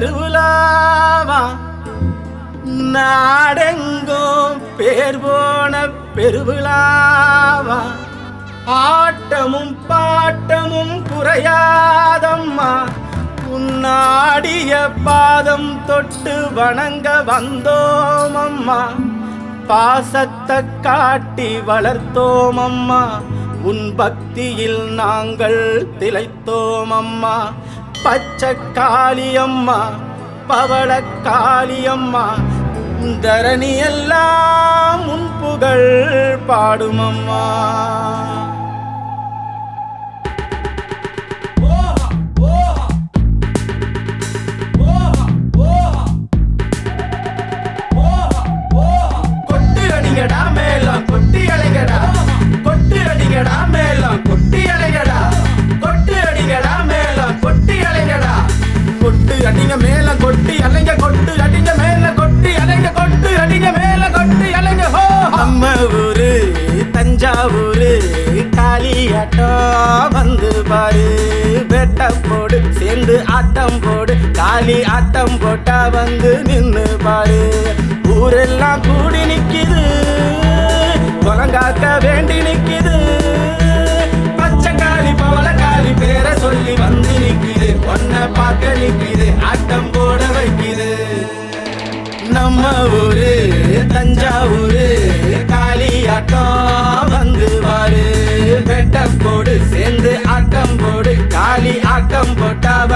திருவிழாவா? நாடெங்கும் பேர் போன பெருவிழாவா? ஆட்டமும் பாட்டமும் குறையாதம்மா. உன்னாடிய பாதம் தொட்டு வணங்க வந்தோம் அம்மா பாசத்தை காட்டி வளர்த்தோம் அம்மா உன் பக்தியில் நாங்கள் திளைத்தோம் அம்மா பச்சை காளியம்மா பவள காளியம்மா தரணி எல்லாம் முன்புகள் பாடுமம்மா. தஞ்சாவூரு காளியாட்டம் வந்து பாரு. வெட்ட போடு சேர்ந்து ஆட்டம் போடு. காளி ஆட்டம் போட்டா வந்து நின்று பாரு. ஊரெல்லாம் கூடி நிற்கிது குலங்காக்க வேண்டி நிற்கிது பச்சை காளி பவள காளி பேரை சொல்லி வந்து நிற்கிது ஒன்ன பார்க்க நிற்கிது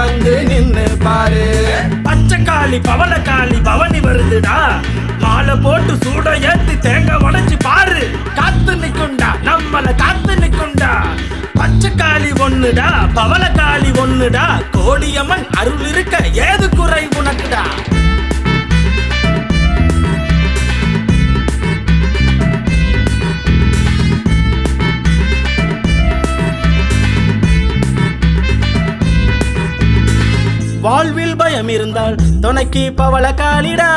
வந்து நின்னு பாரு. பச்சைக்காளி காளி காளி பவனி வருதுடா. மாலை போட்டு சூட ஏத்தி தேங்காய் உடைச்சு பாரு. காத்து நிக்குண்டா நம்மள காத்து நிக்குண்டா பச்சைக்காளி ஒண்ணுடா பவள காளி ஒண்ணுடா. கோடியம்மன் அருள் இருக்க ஏது குறை உனக்குடா? பயம் இருந்தால் துணைக்கு பவள காளிடா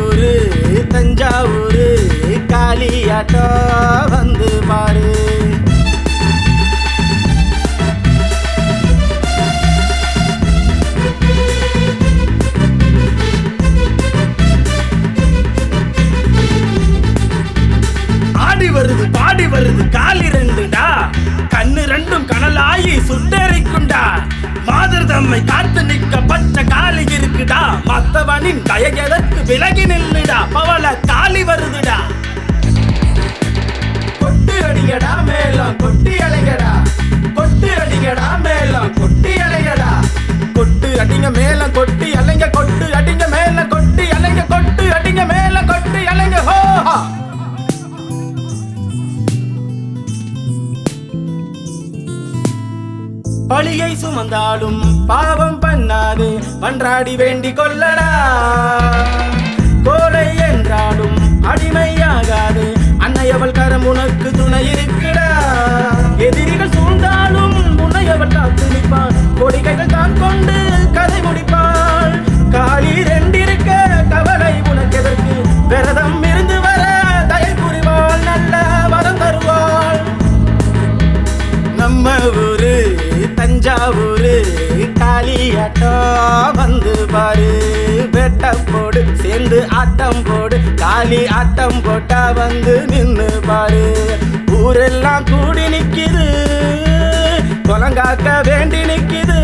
ஊரு தஞ்சாவூர் காளியாட்டம் வந்து பாரு ஆடி வருது பாடி வருது காலி ரெண்டுடா கண்ணு ரெண்டும் கனலாயி சுட்டெரிக்குண்டா. மாதர் தம்மை காத்து நிக்க பச்சை காலி இருக்குடா மத்தவனின் தயகெதற்கு விலகி நில்லுடா. பவள காலி வருதுடா. கொட்டு அடிகடா மேலம் கொட்டி அலைகடா கொட்டு அடிகடா மேலம் கொட்டி அலைகடா கொட்டு அடிங்க மேலம் கொட்டி அலைங்க கொட்டு பழியை சுமந்தாலும் பாவம் பண்ணாது. மன்றாடி வேண்டி கொள்ளடா. கோலை என்றாலும் அடிமையாகாது. அன்னையவள் கரம் உனக்கு துணை இருக்குடா எதிரிகள் சூழ்ந்தாலும் உன்னையவள் காத்து நிற்பாள். கொடிகைகள் தான் கொண்டு கதை முடிப்பாள். காலி ரெண்டிருக்க கவலை உனக்கு எதற்கு விரதம் இருந்து வர தயை புரிவாள். நல்ல வரம் தருவாள். நம்ம ஊரு தஞ்சாவூரு காளியாட்டம் வந்து பாரு. வெட்ட போடு சேர்ந்து ஆட்டம் போடு. காளி ஆட்டம் போட்டா வந்து நின்று பாரு. ஊரெல்லாம் கூடி நிற்கிது குலங்காக்க வேண்டி நிற்கிது